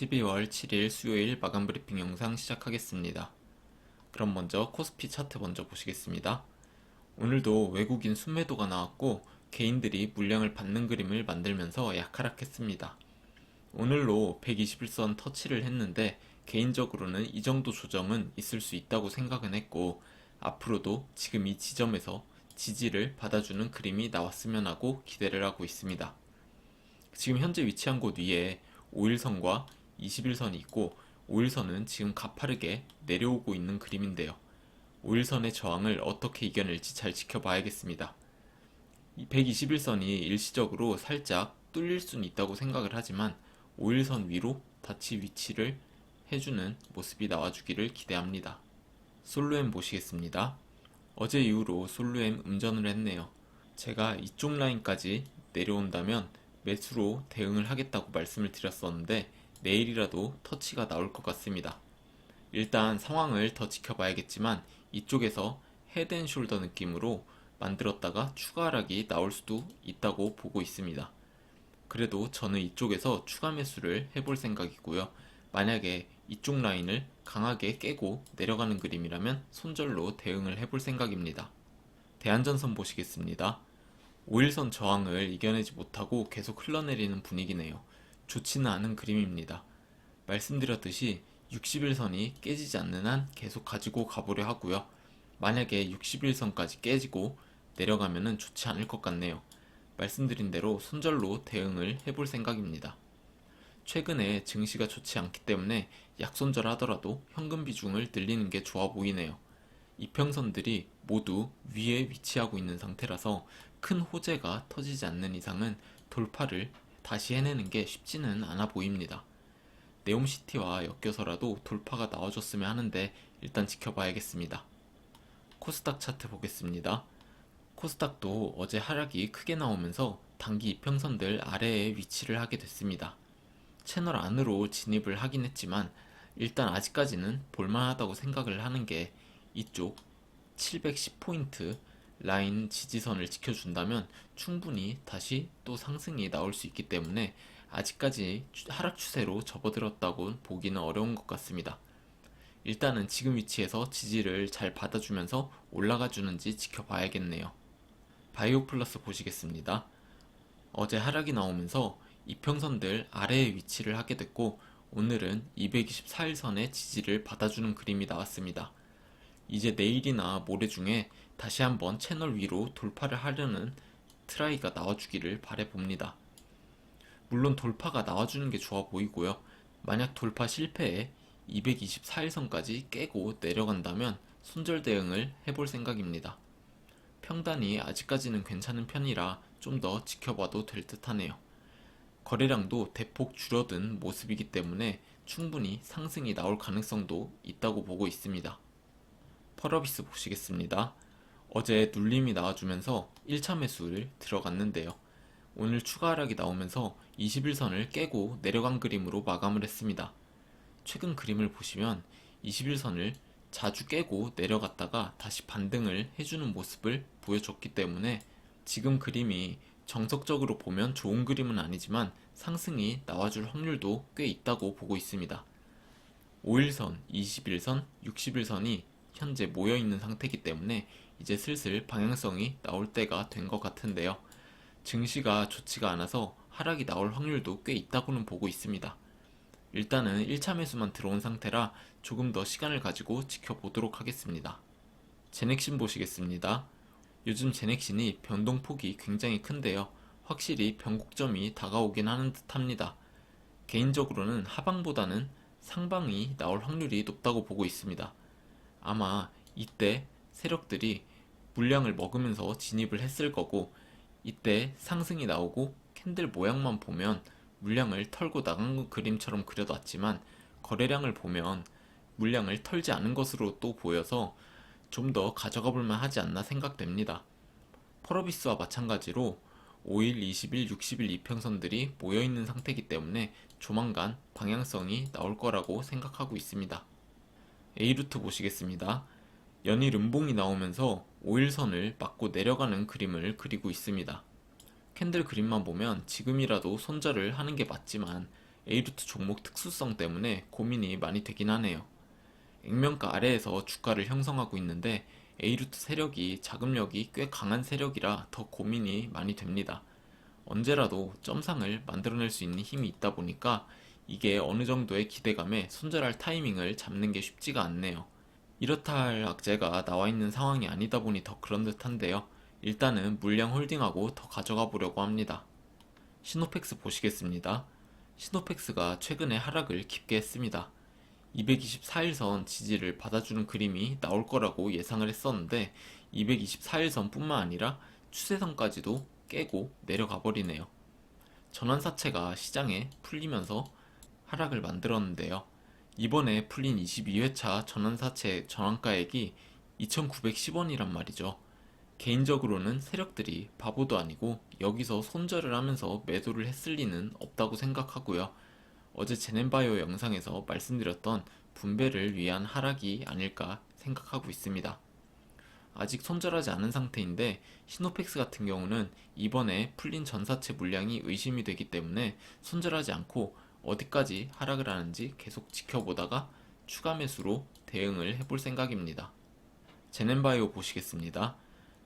12월 7일 수요일 마감 브리핑 영상 시작하겠습니다. 그럼 먼저 코스피 차트 먼저 보시겠습니다. 오늘도 외국인 순매도가 나왔고 개인들이 물량을 받는 그림을 만들면서 약하락했습니다. 오늘로 121선 터치를 했는데 개인적으로는 이 정도 조정은 있을 수 있다고 생각은 했고 앞으로도 지금 이 지점에서 지지를 받아주는 그림이 나왔으면 하고 기대를 하고 있습니다. 지금 현재 위치한 곳 위에 5일선과 21선이 있고 5일선은 지금 가파르게 내려오고 있는 그림인데요. 5일선의 저항을 어떻게 이겨낼지 잘 지켜봐야겠습니다. 121선이 일시적으로 살짝 뚫릴 수는 있다고 생각을 하지만 5일선 위로 다치 위치를 해주는 모습이 나와주기를 기대합니다. 솔루엠 보시겠습니다. 어제 이후로 솔루엠 음전을 했네요. 제가 이쪽 라인까지 내려온다면 매수로 대응을 하겠다고 말씀을 드렸었는데 내일이라도 터치가 나올 것 같습니다. 일단 상황을 더 지켜봐야겠지만 이쪽에서 헤드앤숄더 느낌으로 만들었다가 추가 하락이 나올 수도 있다고 보고 있습니다. 그래도 저는 이쪽에서 추가 매수를 해볼 생각이고요. 만약에 이쪽 라인을 강하게 깨고 내려가는 그림이라면 손절로 대응을 해볼 생각입니다. 대한전선 보시겠습니다. 5일선 저항을 이겨내지 못하고 계속 흘러내리는 분위기네요. 좋지는 않은 그림입니다. 말씀드렸듯이 60일선이 깨지지 않는 한 계속 가지고 가보려 하고요. 만약에 61선까지 깨지고 내려가면은 좋지 않을 것 같네요. 말씀드린 대로 손절로 대응을 해볼 생각입니다. 최근에 증시가 좋지 않기 때문에 약손절 하더라도 현금 비중을 늘리는 게 좋아 보이네요. 이평선들이 모두 위에 위치하고 있는 상태라서 큰 호재가 터지지 않는 이상은 돌파를 다시 해내는 게 쉽지는 않아 보입니다. 네옴시티와 엮여서라도 돌파가 나와줬으면 하는데 일단 지켜봐야겠습니다. 코스닥 차트 보겠습니다. 코스닥도 어제 하락이 크게 나오면서 단기 이평선들 아래에 위치를 하게 됐습니다. 채널 안으로 진입을 하긴 했지만 일단 아직까지는 볼만하다고 생각을 하는 게 이쪽 710포인트 라인 지지선을 지켜준다면 충분히 다시 또 상승이 나올 수 있기 때문에 아직까지 하락 추세로 접어들었다고 보기는 어려운 것 같습니다. 일단은 지금 위치에서 지지를 잘 받아주면서 올라가 주는지 지켜봐야겠네요. 바이오 플러스 보시겠습니다. 어제 하락이 나오면서 이평선들 아래에 위치를 하게 됐고 오늘은 224일선의 지지를 받아주는 그림이 나왔습니다. 이제 내일이나 모레 중에 다시 한번 채널 위로 돌파를 하려는 트라이가 나와주기를 바래봅니다. 물론 돌파가 나와주는 게 좋아 보이고요. 만약 돌파 실패에 224일선까지 깨고 내려간다면 손절 대응을 해볼 생각입니다. 평단이 아직까지는 괜찮은 편이라 좀 더 지켜봐도 될 듯 하네요. 거래량도 대폭 줄어든 모습이기 때문에 충분히 상승이 나올 가능성도 있다고 보고 있습니다. 펄어비스 보시겠습니다. 어제 눌림이 나와주면서 1차 매수를 들어갔는데요. 오늘 추가 하락이 나오면서 21선을 깨고 내려간 그림으로 마감을 했습니다. 최근 그림을 보시면 21선을 자주 깨고 내려갔다가 다시 반등을 해주는 모습을 보여줬기 때문에 지금 그림이 정석적으로 보면 좋은 그림은 아니지만 상승이 나와줄 확률도 꽤 있다고 보고 있습니다. 5일선, 21선, 60일선이 현재 모여 있는 상태이기 때문에 이제 슬슬 방향성이 나올 때가 된 것 같은데요. 증시가 좋지가 않아서 하락이 나올 확률도 꽤 있다고는 보고 있습니다. 일단은 1차 매수만 들어온 상태라 조금 더 시간을 가지고 지켜보도록 하겠습니다. 제넥신 보시겠습니다. 요즘 제넥신이 변동폭이 굉장히 큰데요. 확실히 변곡점이 다가오긴 하는 듯 합니다. 개인적으로는 하방보다는 상방이 나올 확률이 높다고 보고 있습니다. 아마 이때 세력들이 물량을 먹으면서 진입을 했을 거고 이때 상승이 나오고 캔들 모양만 보면 물량을 털고 나간 그림처럼 그려놨지만 거래량을 보면 물량을 털지 않은 것으로 또 보여서 좀 더 가져가 볼만 하지 않나 생각됩니다. 펄어비스와 마찬가지로 5일, 20일, 60일 이평선들이 모여있는 상태이기 때문에 조만간 방향성이 나올 거라고 생각하고 있습니다. A루트 보시겠습니다. 연일 음봉이 나오면서 5일선을 맞고 내려가는 그림을 그리고 있습니다. 캔들 그림만 보면 지금이라도 손절을 하는 게 맞지만 A루트 종목 특수성 때문에 고민이 많이 되긴 하네요. 액면가 아래에서 주가를 형성하고 있는데 A루트 세력이 자금력이 꽤 강한 세력이라 더 고민이 많이 됩니다. 언제라도 점상을 만들어낼 수 있는 힘이 있다 보니까 이게 어느 정도의 기대감에 손절할 타이밍을 잡는 게 쉽지가 않네요. 이렇다 할 악재가 나와 있는 상황이 아니다 보니 더 그런 듯한데요. 일단은 물량 홀딩하고 더 가져가 보려고 합니다. 시노펙스 보시겠습니다. 시노펙스가 최근에 하락을 깊게 했습니다. 224일선 지지를 받아주는 그림이 나올 거라고 예상을 했었는데 224일선 뿐만 아니라 추세선까지도 깨고 내려가 버리네요. 전환사채가 시장에 풀리면서 하락을 만들었는데요. 이번에 풀린 22회차 전환사채 전환가액이 2,910원이란 말이죠. 개인적으로는 세력들이 바보도 아니고 여기서 손절을 하면서 매도를 했을 리는 없다고 생각하고요. 어제 제넨바이오 영상에서 말씀드렸던 분배를 위한 하락이 아닐까 생각하고 있습니다. 아직 손절하지 않은 상태인데 시노펙스 같은 경우는 이번에 풀린 전사채 물량이 의심이 되기 때문에 손절하지 않고 어디까지 하락을 하는지 계속 지켜보다가 추가 매수로 대응을 해볼 생각입니다. 제넨바이오 보시겠습니다.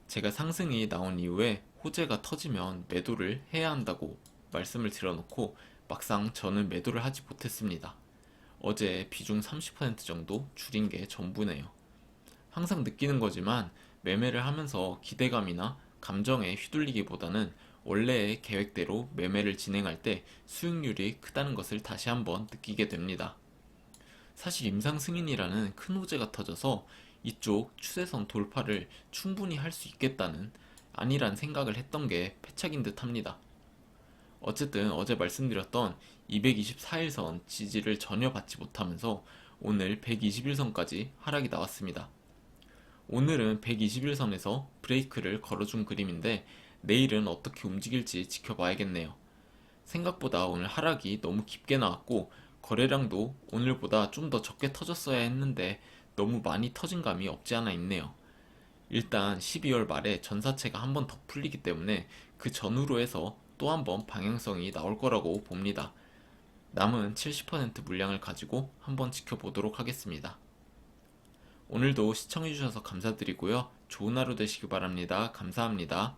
제가 상승이 나온 이후에 호재가 터지면 매도를 해야 한다고 말씀을 드려놓고 막상 저는 매도를 하지 못했습니다. 어제 비중 30% 정도 줄인 게 전부네요. 항상 느끼는 거지만 매매를 하면서 기대감이나 감정에 휘둘리기보다는 원래의 계획대로 매매를 진행할 때 수익률이 크다는 것을 다시 한번 느끼게 됩니다. 사실 임상 승인이라는 큰 호재가 터져서 이쪽 추세선 돌파를 충분히 할 수 있겠다는 아니란 생각을 했던 게 패착인 듯 합니다. 어쨌든 어제 말씀드렸던 224일선 지지를 전혀 받지 못하면서 오늘 121선까지 하락이 나왔습니다. 오늘은 121선에서 브레이크를 걸어준 그림인데 내일은 어떻게 움직일지 지켜봐야겠네요. 생각보다 오늘 하락이 너무 깊게 나왔고 거래량도 오늘보다 좀 더 적게 터졌어야 했는데 너무 많이 터진 감이 없지 않아 있네요. 일단 12월 말에 전사채가 한 번 더 풀리기 때문에 그 전후로 해서 또 한 번 방향성이 나올 거라고 봅니다. 남은 70% 물량을 가지고 한번 지켜보도록 하겠습니다. 오늘도 시청해주셔서 감사드리고요. 좋은 하루 되시기 바랍니다. 감사합니다.